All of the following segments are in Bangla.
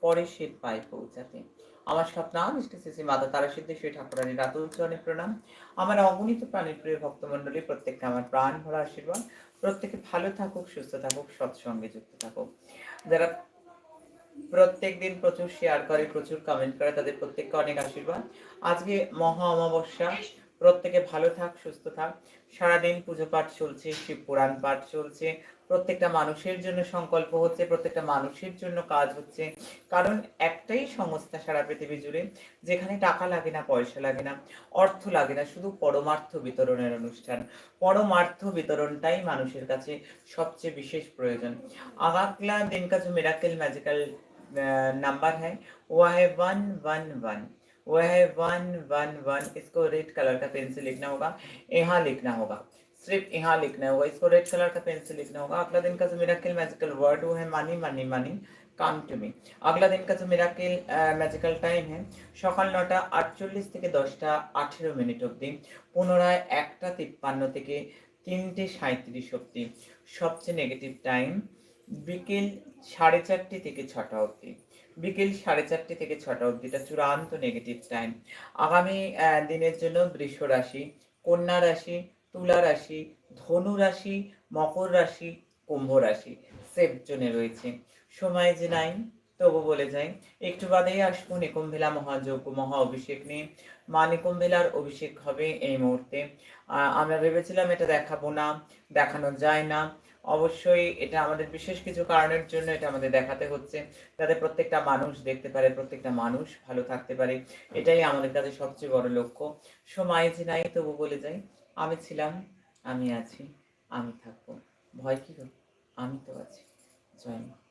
পরেশের পায়ে পৌঁছাতে। আমার স্বপ্নাম ইষ্ট শ্রী মাতা তারা সিদ্ধেশ্বরী ঠাকুরানীর রাতুল চরণে প্রণাম। আমার অগণিত প্রাণীর প্রিয় ভক্তমণ্ডলী, প্রত্যেককে আমার প্রাণ ভরা আশীর্বাদ। প্রত্যেকে ভালো থাকুক, সুস্থ থাকুক, সৎসঙ্গে যুক্ত থাকুক। যারা প্রত্যেক দিন প্রচুর শেয়ার করে, প্রচুর কমেন্ট করে, তাদের প্রত্যেককে অনেক আশীর্বাদ। আজকে মহা অমাবস্যা প্রত্যেকে ভালো থাক, সুস্থ থাক। সারাদিন পুজো পাঠ চলছে, শিব পুরাণ পাঠ চলছে। প্রত্যেকটা মানুষের জন্য সংকল্প হচ্ছে, প্রত্যেকটা মানুষের জন্য কাজ হচ্ছে। কারণ একটাই সংস্থা সারা পৃথিবী জুড়ে, যেখানে টাকা লাগে না, পয়সা লাগে না, অর্থ লাগে না, শুধু পরমার্থ বিতরণের অনুষ্ঠান। পরমার্থ বিতরণটাই মানুষের কাছে সবচেয়ে বিশেষ প্রয়োজন। আগাকলা দিনকাজ মেরাকেল ম্যাজিক্যাল নাম্বার হ্যাঁ Y one one one. One वो है वन वन वन इसको रेड कलर का पेन से लिखना होगा यहाँ लिखना होगा सिर्फ यहाँ लिखना होगा इसको रेड कलर का पेन से लिखना होगा अगला दिन का जो मेराकल मैजिकल वर्ड वो है money money money come to me আগলা দিন কাছে মিরাকেল ম্যাজিক্যাল টাইম হ্যাঁ সকাল নটা আটচল্লিশ থেকে দশটা আঠেরো মিনিট অবধি পুনরায় একটা তিপ্পান্ন থেকে তিনটে সাঁত্রিশ অবধি সবচেয়ে নেগেটিভ টাইম বিকেল সাড়ে চারটে থেকে ছটা অবধি বিকেল সাড়ে চারটে থেকে ছটা অবধি। এটা চূড়ান্ত নেগেটিভ টাইম আগামী দিনের জন্য বৃষ রাশি, কন্যা রাশি, তুলা রাশি, ধনু রাশি, মকর রাশি, কুম্ভ রাশি। সেফ জোনে রয়েছে। সময় যে নাই, তবু বলে যাই একটু বাদেই আসব নিকুম্ভিলা মহাযজ্ঞ, মহা অভিষেক নিয়ে। মা নিকুম্ভিলার অভিষেক হবে এই মুহূর্তে। আমরা ভেবেছিলাম এটা দেখাবো না, দেখানো যায় না। অবশ্যই এটা আমাদের বিশেষ কিছু কারণের জন্য এটা আমাদের দেখাতে হচ্ছে, যাতে প্রত্যেকটা মানুষ দেখতে পারে, প্রত্যেকটা মানুষ ভালো থাকতে পারে। এটাই আমাদের কাছে সবচেয়ে বড় লক্ষ্য। সময় যে নাই, তবু বলে যাই, আমি ছিলাম, আমি আছি, আমি থাকব। ভয় কি? আমি তো আছি। জয় মা।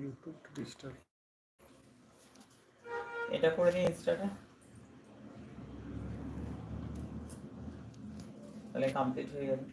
ইউটিউব ডিজিটাল এটা করে দিই ইনস্টাটা তাহলে কমপ্লিট হয়ে যাবে।